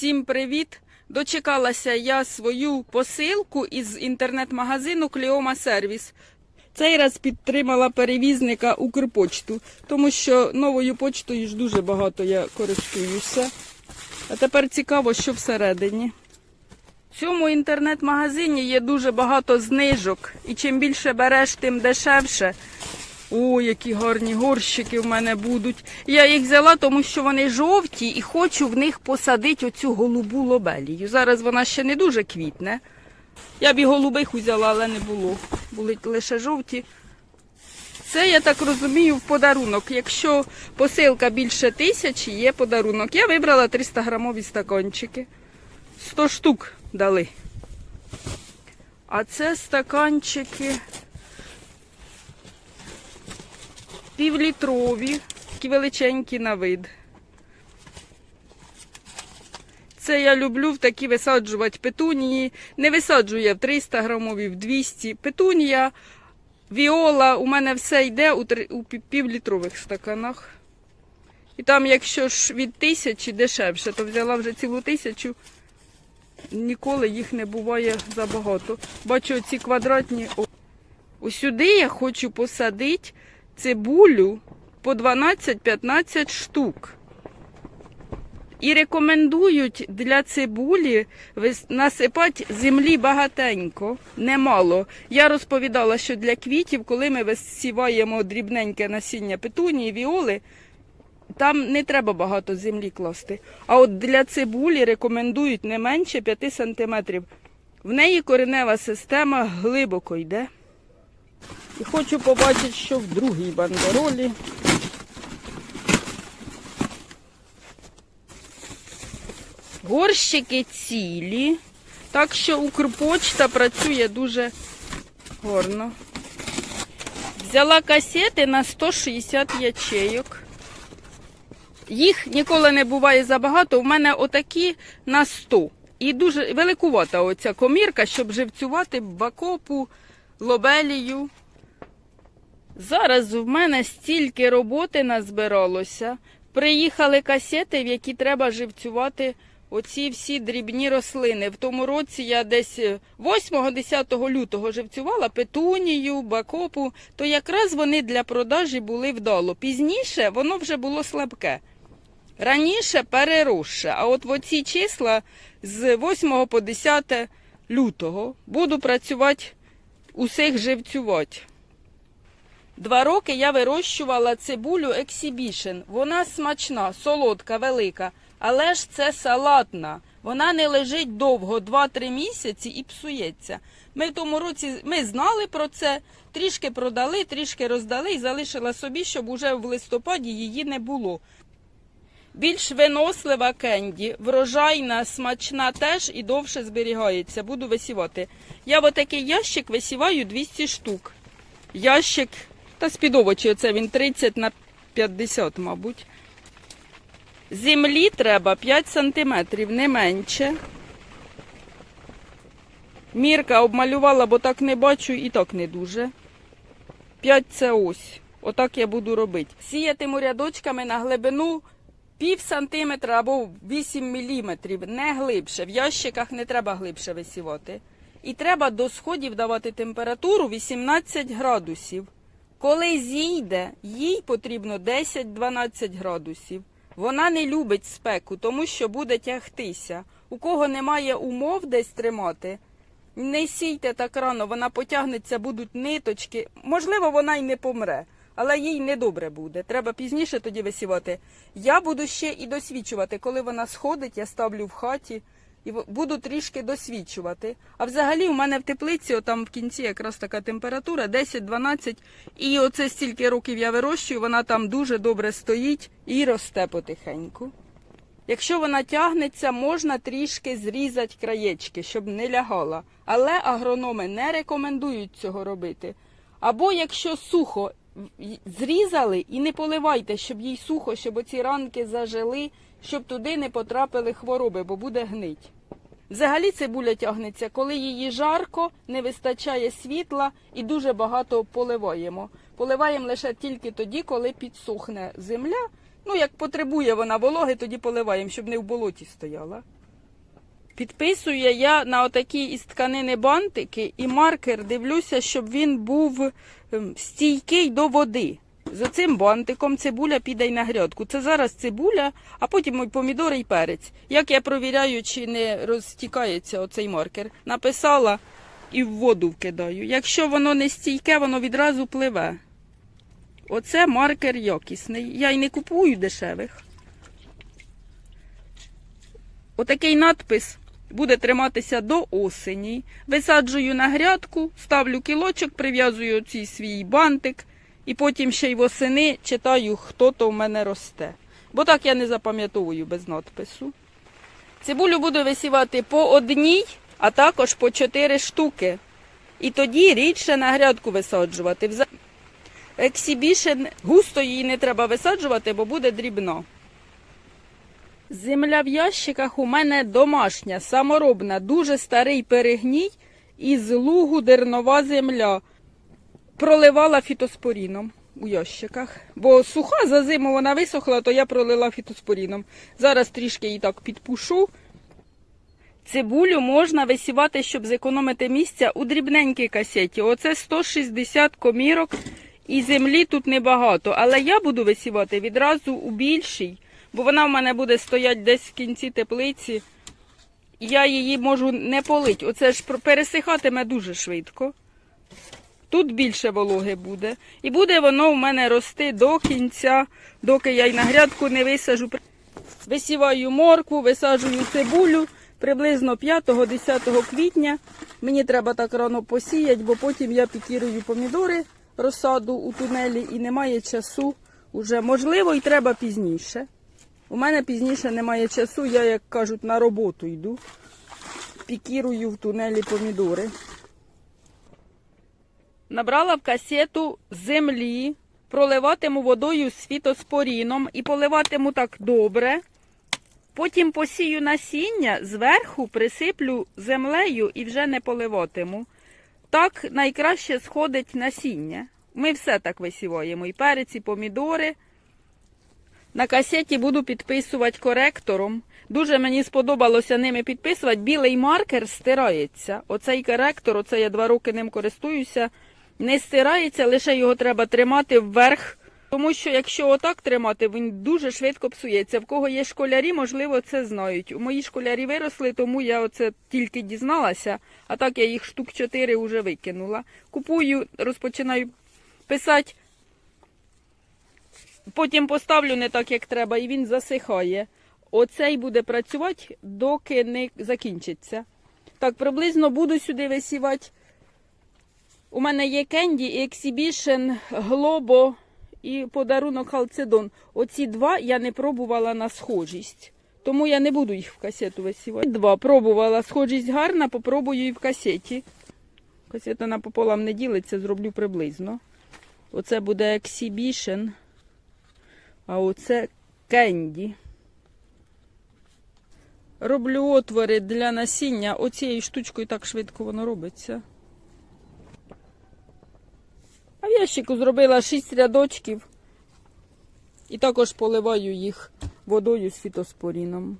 Всім привіт! Дочекалася я свою посилку із інтернет-магазину Кліома Сервіс. Цей раз підтримала перевізника Укрпочту, тому що новою почтою ж дуже багато я користуюся. А тепер цікаво, що всередині. В цьому інтернет-магазині є дуже багато знижок, і чим більше береш, тим дешевше. О, які гарні горщики в мене будуть. Я їх взяла, тому що вони жовті і хочу в них посадити оцю голубу лобелію. Зараз вона ще не дуже квітне. Я б і голубих узяла, але не було. Були лише жовті. Це, я так розумію, в подарунок. Якщо посилка більше тисячі, є подарунок. Я вибрала 300 грамові стаканчики. 100 штук дали. А це стаканчики півлітрові, такі величенькі на вид. Це я люблю в такі висаджувати петунії. Не висаджую я в 300 грамові, в 200. Петунія, віола, у мене все йде у, півлітрових стаканах. І там, якщо ж від тисячі дешевше, то взяла вже цілу тисячу. Ніколи їх не буває забагато. Бачу ці квадратні. Ось сюди я хочу посадити цибулю по 12-15 штук. І рекомендують для цибулі насипати землі багатенько, немало. Я розповідала, що для квітів, коли ми висіваємо дрібненьке насіння петунії, віоли, там не треба багато землі класти. А от для цибулі рекомендують не менше 5 сантиметрів. В неї коренева система глибоко йде. І хочу побачити, що в другій бандеролі. Горщики цілі, так що Укрпочта працює дуже гарно. Взяла касети на 160 ячейок. Їх ніколи не буває забагато. У мене отакі на 100. І дуже великувата оця комірка, щоб живцювати бакопу, лобелію. Зараз в мене стільки роботи назбиралося. Приїхали касети, в які треба живцювати оці всі дрібні рослини. В тому році я десь 8-10 лютого живцювала петунію, бакопу, то якраз вони для продажі були вдало. Пізніше воно вже було слабке. Раніше переросше. А от в оці числа з 8 по 10 лютого буду працювати, усіх живцювати. Два роки я вирощувала цибулю Exhibition. Вона смачна, солодка, велика, але ж це салатна. Вона не лежить довго, 2-3 місяці і псується. Ми в тому році ми знали про це, трішки продали, трішки роздали і залишила собі, щоб уже в листопаді її не було. Більш винослива кенді, врожайна, смачна теж і довше зберігається. Буду висівати. Я отакий ящик висіваю 200 штук. Ящик, та з-під овочі, оце він 30 на 50, мабуть. Землі треба 5 сантиметрів, не менше. Мірка обмалювала, бо так не бачу і так не дуже. 5 це ось. Отак я буду робити. Сіятиму рядочками на глибину пів сантиметра або 8 міліметрів, не глибше. В ящиках не треба глибше висівати. І треба до сходів давати температуру 18 градусів. Коли зійде, їй потрібно 10-12 градусів. Вона не любить спеку, тому що буде тягтися. У кого немає умов десь тримати, не сійте так рано, вона потягнеться, будуть ниточки. Можливо, вона й не помре, але їй недобре буде. Треба пізніше тоді висівати. Я буду ще і досвідчувати. Коли вона сходить, я ставлю в хаті і буду трішки досвідчувати. А взагалі у мене в теплиці, отам в кінці якраз така температура 10-12. І оце стільки років я вирощую, вона там дуже добре стоїть і росте потихеньку. Якщо вона тягнеться, можна трішки зрізати краєчки, щоб не лягала. Але агрономи не рекомендують цього робити. Або якщо сухо зрізали і не поливайте, щоб їй сухо, щоб оці ранки зажили, щоб туди не потрапили хвороби, бо буде гнить. Взагалі цибуля тягнеться, коли її жарко, не вистачає світла і дуже багато поливаємо. Поливаємо лише тільки тоді, коли підсохне земля. Ну, як потребує вона вологи, тоді поливаємо, щоб не в болоті стояла. Підписую я на отакі із тканини бантики і маркер дивлюся, щоб він був ем, стійкий до води. З оцим бантиком цибуля піде й на грядку. Це зараз цибуля, а потім помідори і перець. Як я провіряю, чи не розтікається оцей маркер. Написала і в воду вкидаю. Якщо воно не стійке, воно відразу пливе. Оце маркер якісний. Я й не купую дешевих. Отакий надпис буде триматися до осені. Висаджую на грядку, ставлю кілочок, прив'язую цей свій бантик і потім ще й восени читаю, хто то в мене росте. Бо так я не запам'ятовую без надпису. Цибулю буду висівати по одній, а також по чотири штуки. І тоді рідше на грядку висаджувати. Ексібішен густо її не треба висаджувати, бо буде дрібно. Земля в ящиках у мене домашня, саморобна, дуже старий перегній із лугу дернова земля. Проливала фітоспоріном у ящиках. Бо суха за зиму вона висохла, то я пролила фітоспоріном. Зараз трішки її так підпушу. Цибулю можна висівати, щоб зекономити місця у дрібненькій касеті. Оце 160 комірок і землі тут небагато. Але я буду висівати відразу у більшій, бо вона в мене буде стояти десь в кінці теплиці. Я її можу не полить. Оце ж пересихатиме дуже швидко. Тут більше вологи буде. І буде воно в мене рости до кінця, доки я й на грядку не висажу. Висіваю моркву, висаджую цибулю приблизно 5-10 квітня. Мені треба так рано посіяти, бо потім я пікірую помідори, розсаду у тунелі і немає часу. Уже можливо, і треба пізніше. У мене пізніше немає часу, я, як кажуть, на роботу йду. Пікірую в тунелі помідори. Набрала в касету землі, проливатиму водою з фітоспоріном і поливатиму так добре. Потім посію насіння, зверху присиплю землею і вже не поливатиму. Так найкраще сходить насіння. Ми все так висіваємо. І перець, і помідори. На касеті буду підписувати коректором. Дуже мені сподобалося ними підписувати. Білий маркер стирається. Оцей коректор, оце я два роки ним користуюся, не стирається, лише його треба тримати вверх. Тому що якщо отак тримати, він дуже швидко псується. В кого є школярі, можливо, це знають. У мої школярі виросли, тому я оце тільки дізналася, а так я їх штук чотири вже викинула. Купую, розпочинаю писати. Потім поставлю не так, як треба, і він засихає. Оцей буде працювати, доки не закінчиться. Так, приблизно буду сюди висівати. У мене є кенді і ексібішн Глобо і подарунок Халцедон. Оці два я не пробувала на схожість. Тому я не буду їх в касету висівати. Два пробувала. Схожість гарна, попробую і в касеті. Касета напополам не ділиться, зроблю приблизно. Оце буде ексібішн, а оце кенді. Роблю отвори для насіння. Оцією штучкою так швидко воно робиться. А в ящику зробила 6 рядочків і також поливаю їх водою з фітоспоріном.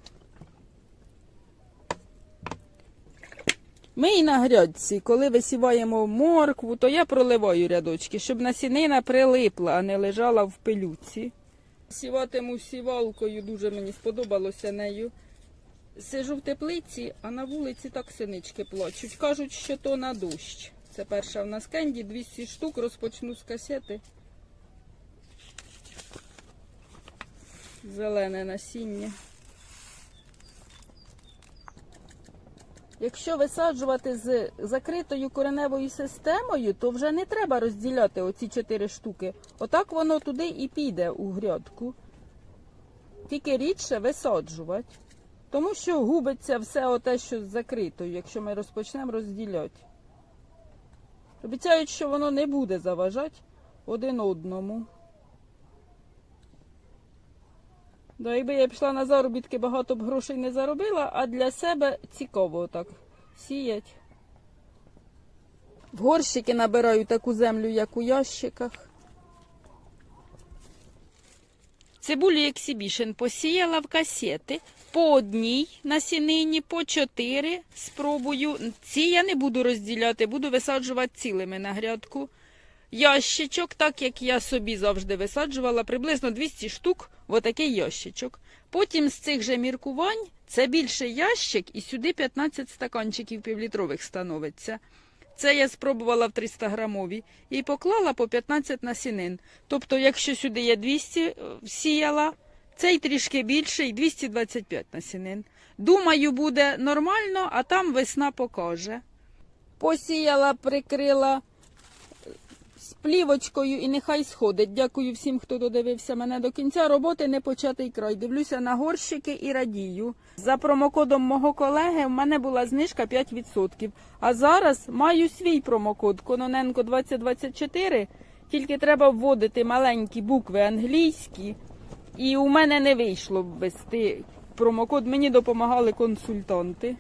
Ми і на грядці, коли висіваємо моркву, то я проливаю рядочки, щоб насінина прилипла, а не лежала в пилюці. Сіватиму сівалкою, дуже мені сподобалося нею. Сижу в теплиці, а на вулиці так синички плачуть. Кажуть, що то на дощ. Це перша в нас кенді, 200 штук, розпочну з касети. Зелене насіння. Якщо висаджувати з закритою кореневою системою, то вже не треба розділяти оці чотири штуки. Отак воно туди і піде у грядку. Тільки рідше висаджувати. Тому що губиться все оте, що з закритою, якщо ми розпочнемо розділяти. Обіцяють, що воно не буде заважати один одному. Да, якби я пішла на заробітки, багато б грошей не заробила, а для себе цікаво так сіять. В горщики набираю таку землю, як у ящиках. Цибулю ексібішен посіяла в касети. по одній насінині, по чотири спробую. Ці я не буду розділяти, буду висаджувати цілими на грядку. Ящичок, так як я собі завжди висаджувала, приблизно 200 штук отакий ящичок. Потім з цих же міркувань це більше ящик, і сюди 15 стаканчиків півлітрових становиться. Це я спробувала в 300 грамові і поклала по 15 насінин. Тобто, якщо сюди я 200 е, сіяла, цей трішки більший 225 насінин. Думаю, буде нормально, а там весна покаже. Посіяла, прикрила з плівочкою і нехай сходить. Дякую всім, хто додивився мене до кінця. Роботи не початий край. Дивлюся на горщики і радію. За промокодом мого колеги в мене була знижка 5%. А зараз маю свій промокод Кононенко 2024. Тільки треба вводити маленькі букви англійські. І у мене не вийшло ввести промокод. Мені допомагали консультанти.